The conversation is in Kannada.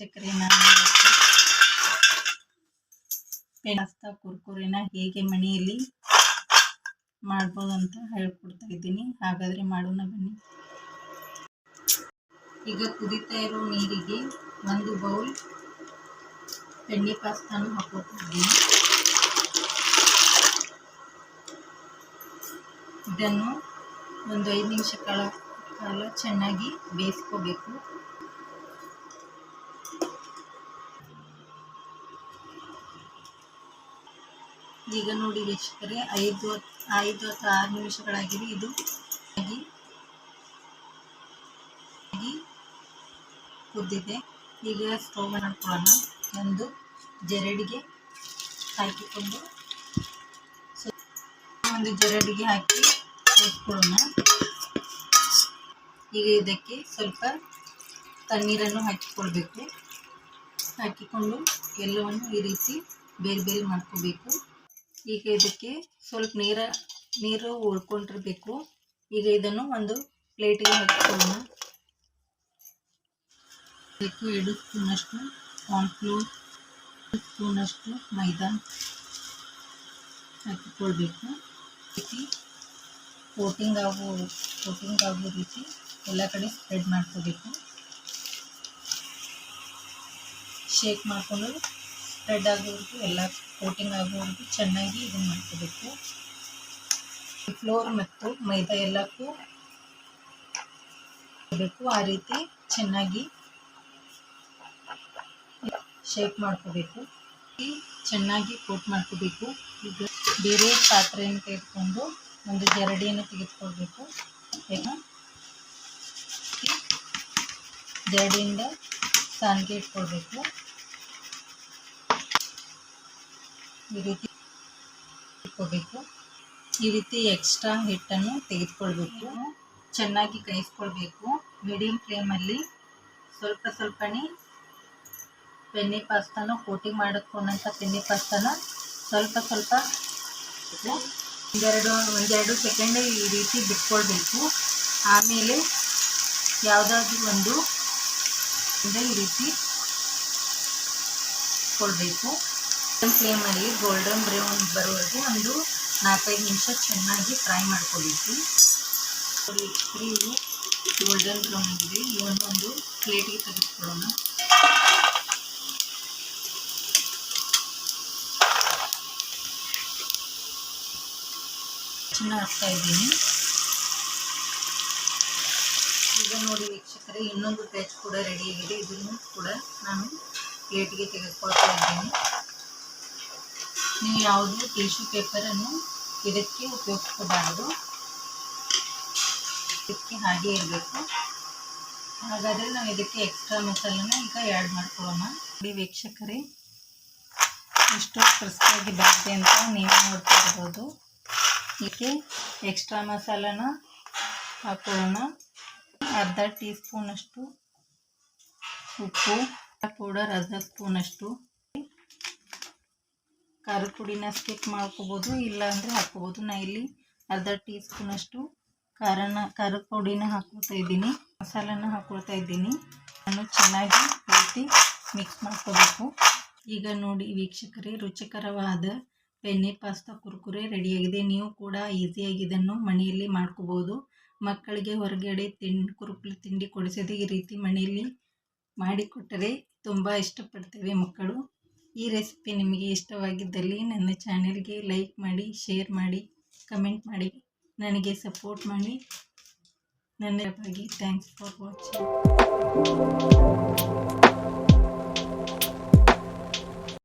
ವೀಕ್ಷಕರೇ, ನಾನು ಕುರ್ಕುರಿನ ಹೇಗೆ ಮನೆಯಲ್ಲಿ ಮಾಡ್ಬೋದು ಅಂತ ಹೇಳ್ಕೊಡ್ತಾ ಇದ್ದೀನಿ. ಹಾಗಾದ್ರೆ ಮಾಡೋಣ ಬನ್ನಿ. ಈಗ ಕುದೀತಾ ಇರೋ ನೀರಿಗೆ ಒಂದು ಬೌಲ್ ಬೆಣ್ಣೆ ಪಾಸ್ತಾನು ಹಾಕೋತಾ ಇದ್ದೀನಿ. ಇದನ್ನು ಒಂದು ಐದು ನಿಮಿಷ ಕಾಲ ಕಾಲ ಚೆನ್ನಾಗಿ ಬೇಯಿಸ್ಕೋಬೇಕು. ಈಗ ನೋಡಿ ವೀಕ್ಷಕರೆ, ಐದು ಐದು ಅಥವಾ ಆರು ನಿಮಿಷಗಳಾಗಿವೆ ಇದು ಕುದ್ದಿದೆ. ಈಗ ಸ್ಟೋವ್ ಮಾಡ್ಕೊಳ್ಳೋಣ ಒಂದು ಜರಡಿಗೆ ಹಾಕಿಕೊಂಡು ಒಂದು ಜರಡಿಗೆ ಹಾಕಿ ಕೊಡೋಣ ಈಗ ಇದಕ್ಕೆ ಸ್ವಲ್ಪ ತಣ್ಣೀರನ್ನು ಹಾಕಿಕೊಳ್ಬೇಕು. ಹಾಕಿಕೊಂಡು ಎಲ್ಲವನ್ನು ಈ ರೀತಿ ಬೇರೆ ಬೇರೆ ಮಾಡ್ಕೋಬೇಕು. ಈಗ ಇದಕ್ಕೆ ಸ್ವಲ್ಪ ನೀರ, ನೀರು ಉಳ್ಕೊಂಡಿರಬೇಕು. ಈಗ ಇದನ್ನು ಒಂದು ಪ್ಲೇಟಿಗೆ ಹಾಕಿಕೊಳ್ಳೋಣ. ಇದಕ್ಕೆ ಎರಡು ಸ್ಪೂನಷ್ಟು ಕಾರ್ನ್ಫ್ಲೋರ್ ಸ್ಪೂನಷ್ಟು ಮೈದಾ ಹಾಕಿಕೊಳ್ಬೇಕು. ರೀತಿ ಕೋಟಿಂಗ್ ಆಗೋ ಕೋಟಿಂಗ್ ಆಗೋ ರೀತಿ ಎಲ್ಲ ಕಡೆ ಸ್ಪ್ರೆಡ್ ಮಾಡ್ಕೋಬೇಕು. ಶೇಕ್ ಮಾಡಿಕೊಂಡು ಸ್ಪ್ರೆಡ್ ಆಗೋವರೆಗೂ ಎಲ್ಲ ಕೋಟಿಂಗ್ ಆಗೋವರೆಗೂ ಚೆನ್ನಾಗಿ ಇದನ್ನು ಮಾಡ್ಕೋಬೇಕು. ಫ್ಲೋರ್ ಮತ್ತು ಮೈದಾ ಎಲ್ಲಕ್ಕೂ ಬೇಕು ಆ ರೀತಿ ಚೆನ್ನಾಗಿ ಶೇಪ್ ಮಾಡ್ಕೋಬೇಕು. ಚೆನ್ನಾಗಿ ಕೋಟ್ ಮಾಡ್ಕೋಬೇಕು. ಈಗ ಬೇರೆ ಪಾತ್ರೆಯನ್ನು ತೆಗೆದುಕೊಂಡು ಒಂದು ಜರಡಿಯನ್ನು ತೆಗೆದುಕೊಳ್ಬೇಕು. ಜರಡಿಯಿಂದ ಸಾನಿಗೆ ಇಟ್ಕೊಳ್ಬೇಕು. ಈ ರೀತಿ ಇಟ್ಕೋಬೇಕು. ಈ ರೀತಿ ಎಕ್ಸ್ಟ್ರಾ ಹಿಟ್ಟನ್ನು ತೆಗೆದುಕೊಳ್ಬೇಕು. ಚೆನ್ನಾಗಿ ಕೈಸ್ಕೊಳ್ಬೇಕು. ಮೀಡಿಯಂ ಫ್ಲೇಮಲ್ಲಿ ಸ್ವಲ್ಪ ಸ್ವಲ್ಪನೇ ಬೆನ್ನಿ ಪಾಸ್ತಾನ ಕೋಟಿಂಗ್ ಮಾಡಿಕೊಂಡಂಥ ಪೆನ್ನಿ ಪಾಸ್ತಾನ ಸ್ವಲ್ಪ ಸ್ವಲ್ಪ ಒಂದೆರಡು ಒಂದೆರಡು ಸೆಕೆಂಡ್ ಈ ರೀತಿ ಬಿಟ್ಕೊಳ್ಬೇಕು. ಆಮೇಲೆ ಯಾವುದಾದ್ರೂ ಒಂದು ಈ ರೀತಿ ಕೊಡಬೇಕು. ಫ್ಲೇಮಲ್ಲಿ ಗೋಲ್ಡನ್ ಬ್ರೌನ್ ಬರುವವರೆಗೂ ಒಂದು ನಾಲ್ಕೈದು ನಿಮಿಷ ಚೆನ್ನಾಗಿ ಫ್ರೈ ಮಾಡ್ಕೊಬೇಕು. ಇವು ಗೋಲ್ಡನ್ ಬ್ರೌನ್ ಆಗಿದೆ ಇವನ್ನು ಒಂದು ಪ್ಲೇಟಿಗೆ ತೆಗೆದುಕೊಳ್ಳೋಣ. ಚಿನ್ನ ಹಾಕ್ತಾ ಇದ್ದೀನಿ. ಈಗ ನೋಡಿ ವೀಕ್ಷಕರೇ, ಇನ್ನೊಂದು ಬ್ಯಾಚ್ ಕೂಡ ರೆಡಿಯಾಗಿದೆ ಇದನ್ನು ಕೂಡ ನಾನು ಪ್ಲೇಟಿಗೆ ತೆಗೆದುಕೊಳ್ತಾ ಇದ್ದೀನಿ. ನೀವು ಯಾವುದೇ ಟಿಶ್ಯೂ ಪೇಪರನ್ನು ಇದಕ್ಕೆ ಉಪಯೋಗಿಸಬಾರದು. ಇದಕ್ಕೆ ಹಾಗೆ ಇರಬೇಕು. ಹಾಗಾದರೆ ನಾವು ಇದಕ್ಕೆ ಎಕ್ಸ್ಟ್ರಾ ಮಸಾಲನ ಈಗ ಆ್ಯಡ್ ಮಾಡ್ಕೊಳ್ಳೋಣ. ನೋಡಿ ವೀಕ್ಷಕರೇ, ಎಷ್ಟು ಕ್ರಿಸ್ಪಿಯಾಗಿ ಬರುತ್ತೆ ಅಂತ ನೀವು ನೋಡ್ತಾ ಇರ್ಬೋದು. ಇದಕ್ಕೆ ಎಕ್ಸ್ಟ್ರಾ ಮಸಾಲನ ಹಾಕೊಳ್ಳೋಣ. ಅರ್ಧ ಟೀ ಸ್ಪೂನಷ್ಟು ಉಪ್ಪು ಪೌಡರ್, ಅರ್ಧ ಸ್ಪೂನಷ್ಟು ಖಾರದ ಪುಡಿನ ಸ್ಕಿಪ್ ಮಾಡ್ಕೋಬೋದು ಇಲ್ಲ ಅಂದರೆ ಹಾಕ್ಕೋಬೋದು. ನಾನು ಇಲ್ಲಿ ಅರ್ಧ ಟೀ ಸ್ಪೂನಷ್ಟು ಖಾರನ, ಖಾರದ ಪುಡಿನ ಹಾಕ್ಕೊಳ್ತಾ ಇದ್ದೀನಿ. ಮಸಾಲನ ಹಾಕ್ಕೊಳ್ತಾ ಇದ್ದೀನಿ. ನಾನು ಚೆನ್ನಾಗಿ ರೀತಿ ಮಿಕ್ಸ್ ಮಾಡ್ಕೋಬೇಕು. ಈಗ ನೋಡಿ ವೀಕ್ಷಕರೇ, ರುಚಿಕರವಾದ ಬೆಣ್ಣೆ ಪಾಸ್ತಾ, ಕುರ್ಕುರೆ ರೆಡಿಯಾಗಿದೆ. ನೀವು ಕೂಡ ಈಸಿಯಾಗಿ ಇದನ್ನು ಮನೆಯಲ್ಲಿ ಮಾಡ್ಕೋಬೋದು. ಮಕ್ಕಳಿಗೆ ಹೊರಗಡೆ ತಿಂಡಿ ಕುರುಕುಲು ತಿಂಡಿ ಕೊಡಿಸೋದು ಈ ರೀತಿ ಮನೆಯಲ್ಲಿ ಮಾಡಿಕೊಟ್ಟರೆ ತುಂಬ ಇಷ್ಟಪಡ್ತೇವೆ ಮಕ್ಕಳು. ಈ ರೆಸಿಪಿ ನಿಮಗೆ ಇಷ್ಟವಾಗಿದ್ದಲ್ಲಿ ನನ್ನ ಚಾನೆಲ್ಗೆ ಲೈಕ್ ಮಾಡಿ ಶೇರ್ ಮಾಡಿ ಕಮೆಂಟ್ ಮಾಡಿ. ನನಗೆ ಸಪೋರ್ಟ್ ಮಾಡಿ. ನನ್ನ ಬಗ್ಗೆ ಥ್ಯಾಂಕ್ಸ್ ಫಾರ್ ವಾಚಿಂಗ್